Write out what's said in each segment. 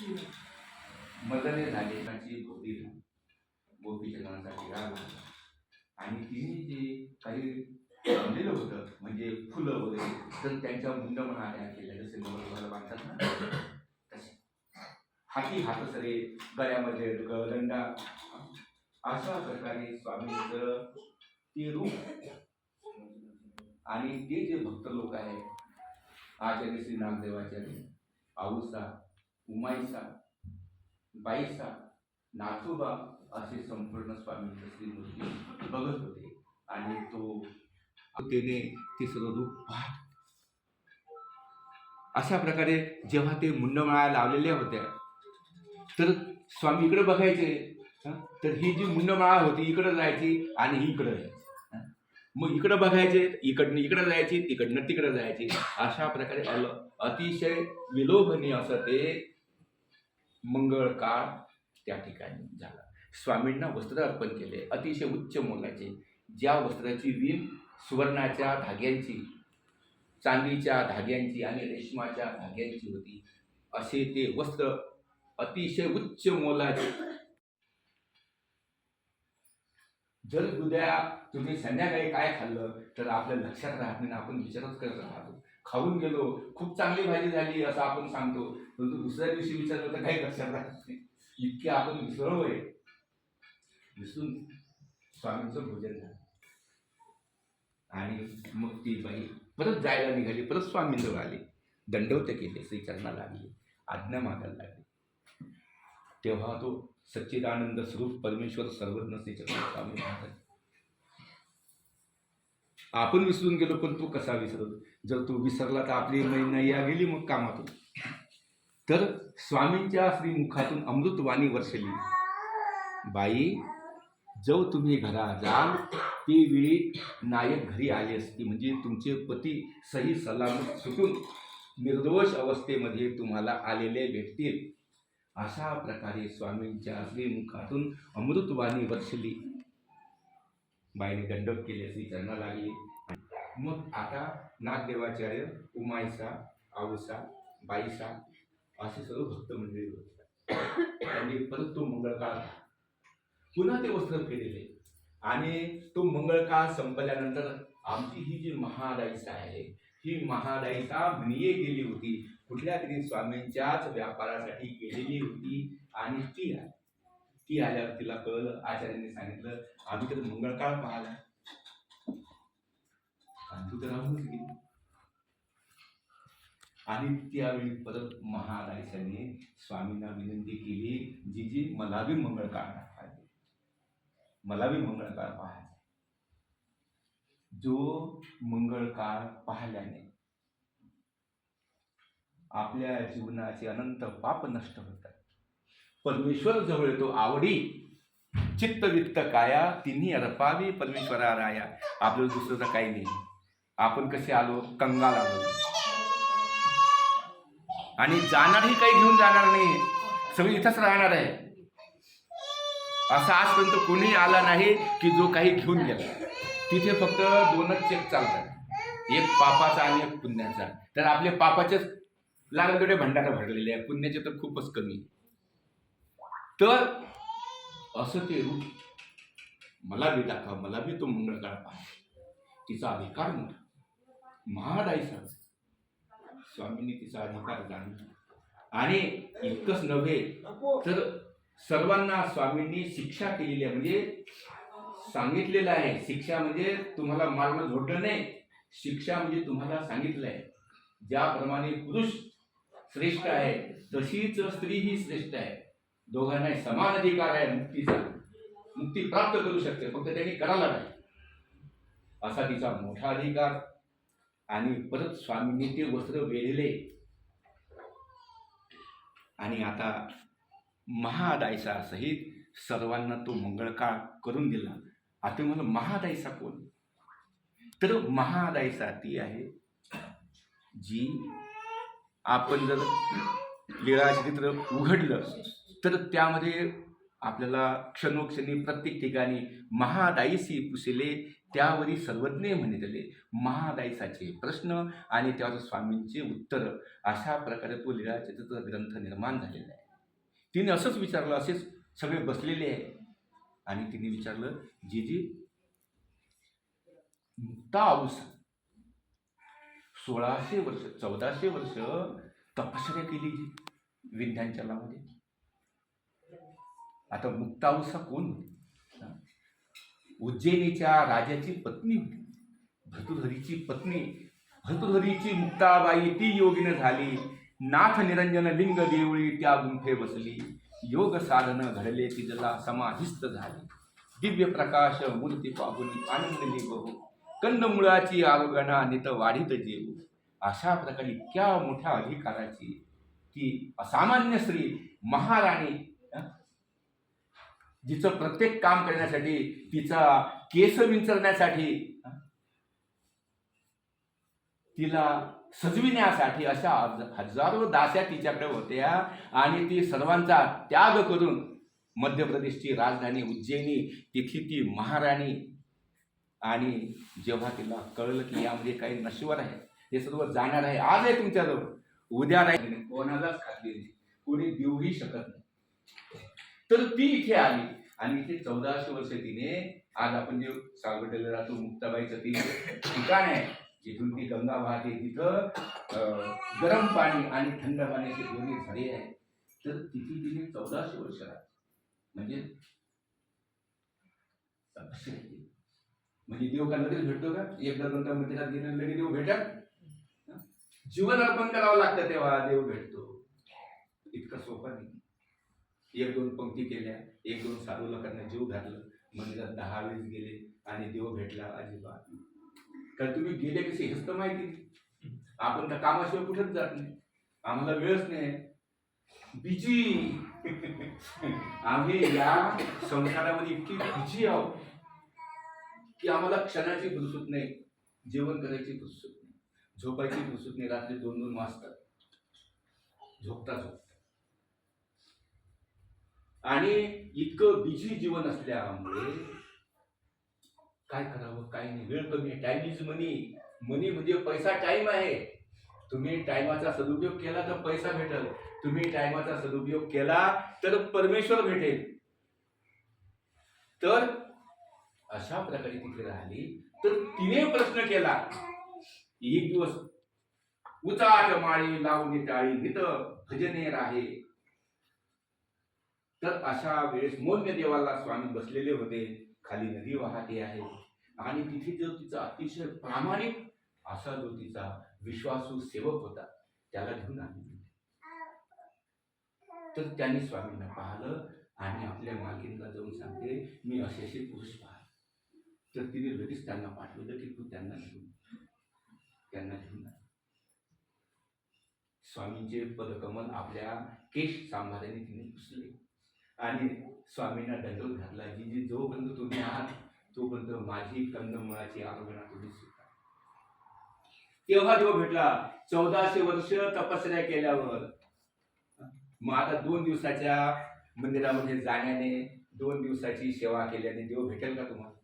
मदने झाली त्यांची गोपी गोपीच्या मनासाठी राग आणि तिने जे काही आणलेलं होतं म्हणजे फुलं वगैरे तर त्यांच्या मुंड तयार केल्या. जसे नवरदेवाला बांधतात ना तसे. हाती हात सरे गळ्यामध्ये गळदंडा अशा प्रकारे स्वामींचं ते रूप. आणि ते जे भक्त लोक आहेत आचार्य श्री नामदेवाचार्य आऊसा उमाईसा बाईसा नाथोबा असे संपूर्ण स्वामींचे श्रीमूर्ती बघत होते. आणि तो त्याने ते सर्व रूप पाहत अशा प्रकारे जेव्हा ते मुंडमाळा लावलेल्या होत्या तर स्वामी इकडे बघायचे तर ही जी मुंडमाळा होती इकडं जायची आणि ही इकडं जायची मग इकडं बघायचे इकडनं इकडं जायची तिकडनं तिकडं जायची. अशा प्रकारे अल अतिशय विलोभनीय असं ते मंगळ काळ त्या ठिकाणी झाला. स्वामींना वस्त्र अर्पण केले. अतिशय उच्च मोलाचे. ज्या वस्त्राची विण सुवर्णाच्या धाग्यांची चांदीच्या धाग्यांची आणि रेशमाच्या धाग्यांची होती असे ते वस्त्र अतिशय उच्च मोलाचे जर उद्या तुम्ही संध्याकाळी काय खाल्लं तर आपल्या लक्षात राहत नाही आपण विचारच करत राहतो. खाऊन गेलो खूप चांगली भाजी झाली असं आपण सांगतो. परंतु दुसऱ्या दिवशी विचारलं तर काही लक्षात राहत नाही. इतके आपण विसरलोय विसरून स्वामींचं भोजन झालं. आणि मग ती बाई परत जायला निघाली परत स्वामींजवळ आली. दंडवत केले श्रीचरणा लागली आज्ञा मागायला लागली. तेव्हा तो सच्चिदानंद स्वरूप परमेश्वर सर्वज्ञ स्वामी आपण विसरून गेलो पण तू कसा विसरत? जर तू विसरला तर आपली नैया गेली मग कामातून. तर स्वामींच्या श्रीमुखातून अमृतवाणी वर्षली. बाई जो तुम्ही घरा जाल ती वेळी नायक घरी आले असती. म्हणजे तुमचे पती सही सलामत सुटून निर्दोष अवस्थेमध्ये तुम्हाला आलेले भेटतील. अशा प्रकारे स्वामींच्या श्रीमुखातून अमृतवाणी वर्षली बाईने दंडक केले श्री चरणा लागली. मग आता नागदेवाचार्य उमायसा आऊसा बाईसा असे सर्व भक्त मंडळी होते. त्यांनी परत तो मंगळकाळ पुन्हा ते वस्त्र फेडले आणि तो मंगळकाळ संपल्यानंतर आमची ही जी महादाईसा आहे ही महादाईसा म्हणये गेली होती. कुठल्या तरी स्वामींच्याच व्यापारासाठी गेलेली होती आणि ती आली. ती आल्यावर तिला कळलं आचार्यांनी सांगितलं आम्ही तर मंगळकाळ पाहिला. आणि तू तर राहूनच गेली. आणि त्यावेळी परत महाराजांनी स्वामींना विनंती केली जी जी मला बी मंगळकाळ पाहिजे मला बी मंगळकाळ पाहायचा. जो मंगळकाळ पाहिल्याने आपल्या जीवनाचे अनंत पाप नष्ट होतात. परमेश्वर जवळ येतो आवडी. चित्त वित्त काया तिन्ही अरपावी परमेश्वरा राया. आपल्याला दुसरं तर काही नाही. आपण कसे आलो? कंगाल आलो. आणि जाणारही काही घेऊन जाणार नाही. सगळी इथंच राहणार आहे. असा आजपर्यंत कोणी आला नाही की जो काही घेऊन गेला. तिथे फक्त दोनच चेक चालतात. एक पापाचा आणि एक पुण्याचा. तर आपले पापाचेच लागलेले भंडारा भरलेले आहे पुण्याचे तर खूपच कमी. तर असं ते रूप मला बी दाखवा मला बी तो मंगळकाळ पाहा. तिचा अधिकार मोठा. महादाईचा स्वामींनी तिचा अधिकार जाणला आणि इतकंच नव्हे तर सर्वांना स्वामींनी शिक्षा केलेली आहे. म्हणजे सांगितलेलं आहे. शिक्षा म्हणजे तुम्हाला मारणं झोडलं नाही. शिक्षा म्हणजे तुम्हाला सांगितलं आहे ज्याप्रमाणे पुरुष श्रेष्ठ आहे. तशीच स्त्री ही श्रेष्ठ आहे. दोघांना समान अधिकार आहे मुक्तीचा मुक्ती प्राप्त करू शकते फक्त त्यांनी करायला नाही असा तिचा मोठा अधिकार. आणि परत स्वामींनी ते वस्त्र वेढले. आणि आता महादायसा सहित सर्वांना तो मंगळकाळ करून दिला. आता मला महादायसा कोण? तर महादायसा ती आहे जी आपण जर लीळाचरित्र उघडलं तर त्यामध्ये आपल्याला क्षणोक्षणी प्रत्येक ठिकाणी महादायीसी पुसिले त्यावरी सर्वज्ञ म्हणितले. महादायसाचे प्रश्न आणि त्यावर स्वामींचे उत्तर अशा प्रकारे तो लीळाचरित्र ग्रंथ निर्माण झालेला आहे. तिने असंच विचारलं असेच सगळे बसलेले आहे. आणि तिने विचारलं जी मुक्ता ताऊस सोळाशे वर्ष चौदाशे वर्ष तपश्चर्या केली विंध्यांच्या विंध्यांचलामध्ये आता मुक्तावसा कोण? उज्जैनीच्या राजाची पत्नी होती. भर्तृहरीची पत्नी. भर्तृहरीची मुक्ताबाई ती योगिन झाली. नाथ निरंजन लिंग देवळी त्या गुंफे बसली. योग साधन घडले तिजला समाधिस्थ झाली. दिव्य प्रकाश मूर्ती पाहून आनंदली बहु कंदमुळाची आरोगणा नित वाढीत जीव. अशा प्रकारे इतक्या मोठ्या अधिकाराची की असामान्य स्त्री महाराणी जिचं प्रत्येक काम करण्यासाठी तिचा केस विंचरण्यासाठी तिला सजविण्यासाठी अशा हजारो दास्या तिच्याकडे होत्या आणि ती सर्वांचा त्याग करून मध्य प्रदेशची राजधानी उज्जैनी तिथली ती महाराणी आणि जेव्हा तिला कळलं की यामध्ये काही नश्वर आहे हे सर्व जाणार आहे आज आहे तुमच्याजवळ. उद्या नाही. कोणालाच खाल्ली कोणी देऊही शकत नाही. तर ती इथे आली. आणि इथे चौदाशे वर्ष तिने आज आपण जे सावगडला राहतो मुक्ताबाईचं ती ठिकाण आहे जिथून ती गंगा वाहते तिथं गरम पाणी आणि थंड पाण्याचे दोन्ही झरे आहेत. तर तिथे तिने चौदाशे वर्ष राहते. म्हणजे म्हणजे देव का लगेच भेटतो का? एकदा दोनदा मंदिरात गेलं लगेच देव भेटत? जीवन अर्पण करावं लागतं तेव्हा देव भेटतो. इतकं सोपं नाही. एक दोन पंक्ती केल्या एक दोन साधू लोकांना जीव घातलं. मंदिरात दहा वेळेस गेले आणि देव भेटला अजिबात कारण तुम्ही गेले कसे हेच तर माहिती नाही. आपण तर कामाशिवाय कुठेच जात नाही. आम्हाला वेळच नाही. बिजी आम्ही या संसारामध्ये इतकी बिजी आहोत. की आम्हाला क्षणाची फुरसूत नाही जेवण करायची फुरसूत नाही झोपायची फुरसूत नाही रात्री दोन दोन वाजतात झोपता झोपता. आणि इतकं बिझी जीवन असल्यामुळे काय करावं काय नाही. वेळ कमी आहे. टाइम इज मनी मनी म्हणजे पैसा टाइम आहे. तुम्ही टायमाचा सदुपयोग केला तर पैसा भेटेल. तुम्ही टायमाचा सदुपयोग केला तर परमेश्वर भेटेल. तर अशा प्रकारे तिथे राहिली. तर तिने प्रश्न केला. एक दिवस उचाट माळी लावणी टाळी नित भजने राहे. तर अशा वेळेस मौन्य देवाला स्वामी बसलेले होते. खाली नदी वाहते आहे. आणि तिथे जो तिचा अतिशय प्रामाणिक असा जो तिचा विश्वासू सेवक होता त्याला घेऊन आली. तर त्यांनी स्वामींना पाहिलं आणि आपल्या मालकींना जाऊन सांगते मी असे असे पुरुष तर तिने लगेच त्यांना पाठवलं की तू त्यांना घेऊन त्यांना घेऊन स्वामींचे पदकमल आपल्या केश सांभाराने तिने पुसले. आणि स्वामींना दंडवत घातला. जी जी जोपर्यंत तुम्ही आहात तोपर्यंत माझी कंदमुळाची आरोग्य तुम्ही स्वीकार तेव्हा जो भेटला? चौदाशे वर्ष तपस्या केल्यावर. मग आता दोन दिवसाच्या मंदिरामध्ये जाण्याने दोन दिवसाची सेवा केल्याने देव भेटेल का तुम्हाला?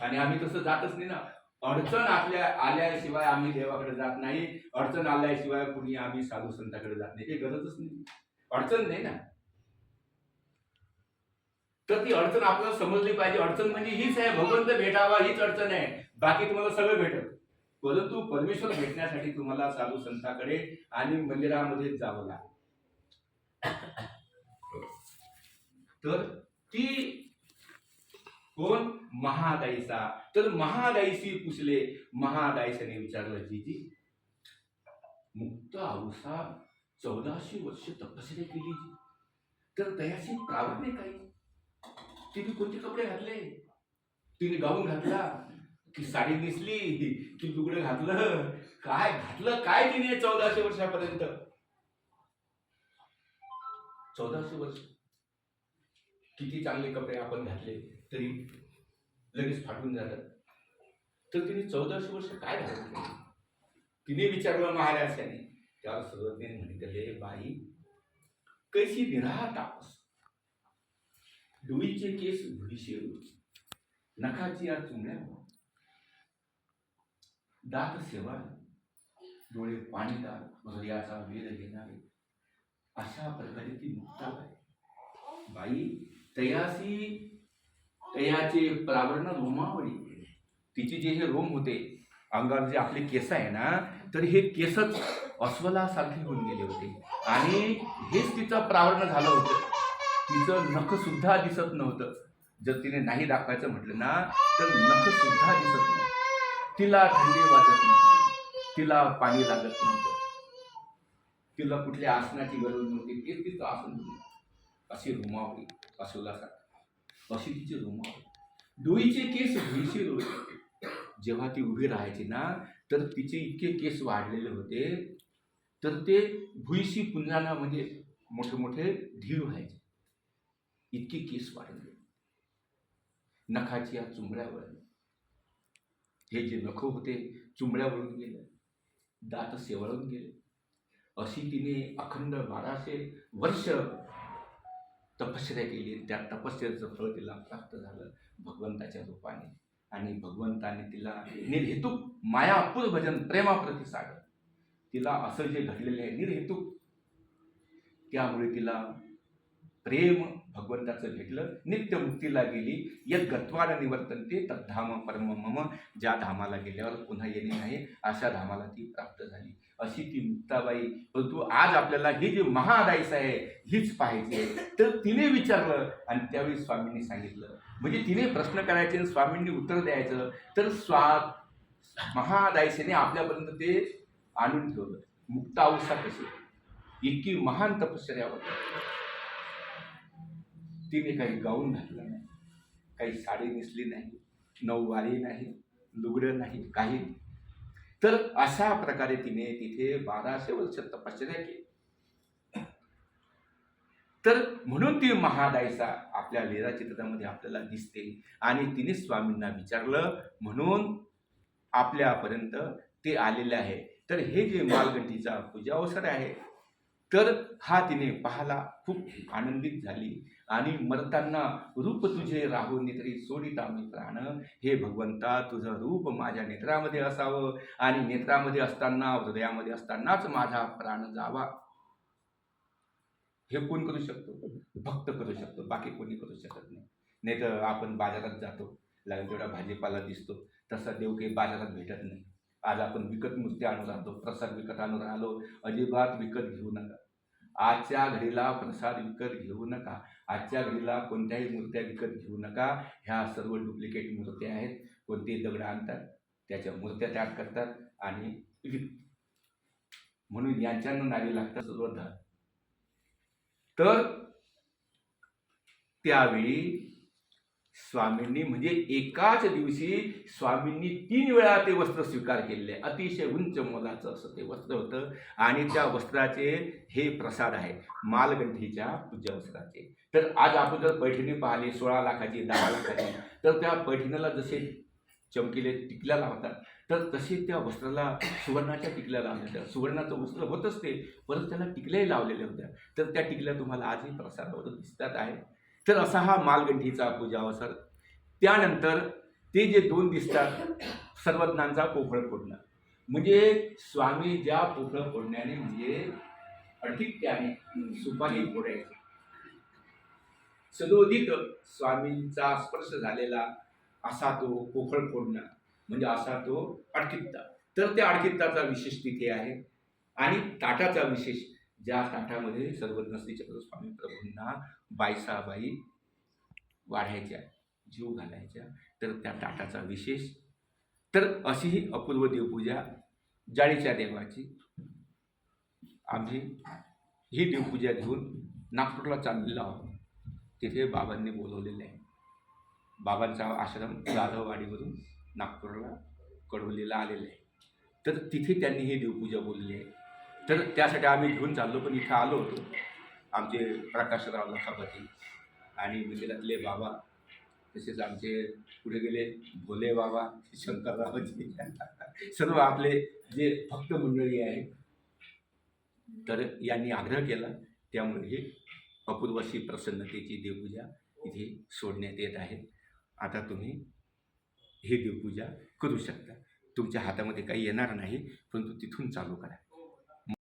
आणि आम्ही तसं जातच नाही ना. अडचण आपल्या आल्याशिवाय आम्ही देवाकडे जात नाही. अडचण आल्याशिवाय कुणी आम्ही साधू संताकडे जात नाही. काही गरजच नाही. अडचण नाही ना. तर ती अडचण आपल्याला समजली पाहिजे. अडचण म्हणजे हीच आहे. भगवंत भेटावा हीच अडचण आहे. बाकी तुम्हाला सगळं भेटत परंतु परमेश्वर भेटण्यासाठी तुम्हाला साधू संताकडे आणि मंदिरामध्ये जावं लागेल. तर ती कोण? महादाईचा. तर महादाईशी पुसले. महादाईसाने विचारलं जीजी मुक्त आऊसा चौदाशे वर्ष तपस्या केली. तर दयाशी प्रावरणे काही? तिने कोणते कपडे घातले? तिने गाऊन घातला की साडी नेसली की लुगडं घातलं. काय घातलं? काय तिने चौदाशे वर्षापर्यंत? चौदाशे वर्ष. किती चांगले कपडे आपण घातले? तरी लगेच फाटून जातात. तर तिने चौदाशे वर्ष काय झालं? तिने विचारलं महाराजाने. त्यावर सर्वज्ञ म्हणितले बाई कैसी निराहा तापस? डोईचे केस धुळीशेरू नखाची या चुंगड्या दात सेवा डोळे पाणीदार हृदयाचा वेध घेणारे. अशा प्रकारे ती मुक्ताबाई बाई तयासी तयाचे प्रावरण रोमावळी तिचे जे हे रोम होते अंगावर जे आपले केस आहे ना तर हे केसच अस्वलासारखे होऊन गेले होते. आणि हेच तिचं प्रावरण झालं होतं. तिचं नख सुद्धा दिसत नव्हतं. जर तिने नाही दाखवायचं म्हटलं ना तर नख सुद्धा दिसत नव्हतं. तिला थंडी वाजत नव्हती. तिला पाणी लागत नव्हतं. तिला कुठल्या आसनाची गरज नव्हती. तेच तिचं आसन अशी रुमावली अस्वलासारखी. अशी तिचे रुमावली डोईचे केस भुईशी होते. जेव्हा ती उभी राहायची ना तर तिचे इतके केस वाढलेले होते तर ते भुईशी पुंजाला म्हणजे मोठे मोठे ढीळ व्हायचे. इतके केस वाढले. नखाची या चुंबड्यावर हे जे नख होते चुंबड्यावरून गेले. दात सेवळून गेले. अशी तिने अखंड बाराशे वर्ष तपश्चर्या केली. त्या तपश्चर्याचं फळ तिला प्राप्त झालं भगवंताच्या रूपाने. आणि भगवंताने तिला निर्हेतुक मायापूर भजन प्रेमाप्रती सागर. तिला असं जे घडलेलं आहे निर्हेतुक त्यामुळे तिला प्रेम भगवंताचं भेटलं. नित्यमुक्तीला गेली. यद गत्वाला निवर्तनते तद्धाम परम मम. ज्या धामाला गेल्यावर पुन्हा येणे नाही अशा धामाला ती प्राप्त झाली. अशी ती मुक्ताबाई. परंतु आज आपल्याला हे जी महादाईस आहे हीच पाहायची आहे. तर तिने विचारलं आणि त्यावेळी स्वामींनी सांगितलं. म्हणजे तिने प्रश्न करायचे आणि स्वामींनी उत्तर द्यायचं. तर स्वा महादायसेने आपल्यापर्यंत ते आणून ठेवलं. मुक्तावस्था कशी? इतकी महान तपश्चर्या होती तिने काही गाऊन घातलं नाही. काही साडी नेसली नाही. नऊवारी नाही. लुगडं नाही. काही तर अशा प्रकारे तिने तिथे बाराशे वर्ष तपश्चर्या केली. तर म्हणून ती महादायसा आपल्या लीला चित्रामध्ये आपल्याला दिसते. आणि तिने स्वामींना विचारलं म्हणून आपल्यापर्यंत ते आलेले आहे. तर हे जे मालगंठीचा पूजा अवसर आहे तर हा तिने पाहला खूप आनंदित झाली. आणि मरताना रूप तुझे राहून तरी सोडिता मी प्राण. हे भगवंता तुझं रूप माझ्या नेत्रामध्ये असावं. आणि नेत्रामध्ये असताना हृदयामध्ये असतानाच माझा प्राण जावा. हे कोण करू शकतो? भक्त करू शकतो. बाकी कोणी करू शकत नाही. नाही तर आपण बाजारात जातो. लागेल तेवढा भाजीपाला दिसतो. तसा देव काही बाजारात भेटत नाही. आज आपण विकत मूर्ती आणून राहतो प्रसाद विकत आणून राहिलो अजिबात विकत घेऊ नका. आजच्या घडीला प्रसाद विकत घेऊ नका. आजच्या घडीला कोणत्याही मूर्त्या विकत घेऊ नका. ह्या सर्व डुप्लिकेट मूर्त्या आहेत. कोणतेही दगड आणतात त्याच्या मूर्त्या तयार करतात आणि विक म्हणून यांच्यानं नावे लागतात सर्व धन तर त्यावेळी स्वामींनी म्हणजे एकाच दिवशी स्वामींनी तीन वेळा ते वस्त्र स्वीकार केलेले. अतिशय उंच मोलाचं असं ते वस्त्र होतं. आणि त्या वस्त्राचे हे प्रसाद आहे मालगंठीच्या पूजा वस्त्राचे. तर आज आपण जर पैठणी पाहिली सोळा लाखाची दहा लाखाची तर त्या पैठणीला जसे चमकीले टिकल्या लावतात तर तसे त्या वस्त्राला सुवर्णाच्या टिकल्या लावल्या. होत्या सुवर्णाचं वस्त्र होतच ते परत त्याला टिकल्याही लावलेल्या होत्या. तर त्या टिकल्या तुम्हाला आजही प्रसादावर दिसतात आहे. तर असा हा मालगंठीचा पूजा अवसर. त्यानंतर ते जे दोन दिसतात सर्वज्ञांचा पोफळ फोडणं. म्हणजे स्वामी ज्या पोफळ फोडण्याने म्हणजे अठीत्याने सुपारी फोडायची. सदोदित स्वामींचा स्पर्श झालेला असा तो पोखळ फोडणं म्हणजे असा तो अडकित्ता तर त्या अडकित्ताचा विशेष तिथे आहे. आणि ताटाचा विशेष ज्या ताटामध्ये सर्वज्ञ श्री चक्रस्वामी प्रभूंना बायसाबाई वाढायच्या जीव घालायच्या तर त्या ताटाचा विशेष. तर अशी ही अपूर्व देवपूजा जाळीच्या देवाची. आम्ही ही देवपूजा घेऊन नागपूरला चाललेलो आहोत. तिथे बाबांनी बोलवलेलं आहे. बाबांचा आश्रम जाधववाडीवरून नागपूरला कडवलीला आलेला आहे. तर तिथे त्यांनी ही देवपूजा बोलली आहे. तर त्यासाठी आम्ही घेऊन चाललो पण इथं आलो होतो. आमचे प्रकाशराव लखापती आणि मित्रातले बाबा तसेच आमचे पुढे गेले भोले बाबा शंकररावजी. सर्व आपले जे भक्त मंडळी आहे तर यांनी आग्रह केला त्यामुळे ही अपूर्वशी प्रसन्नतेची देवपूजा इथे सोडण्यात येत आहे. आता तुम्ही ही देवपूजा करू शकता. तुमच्या हातामध्ये काही येणार नाही परंतु तिथून चालू करा.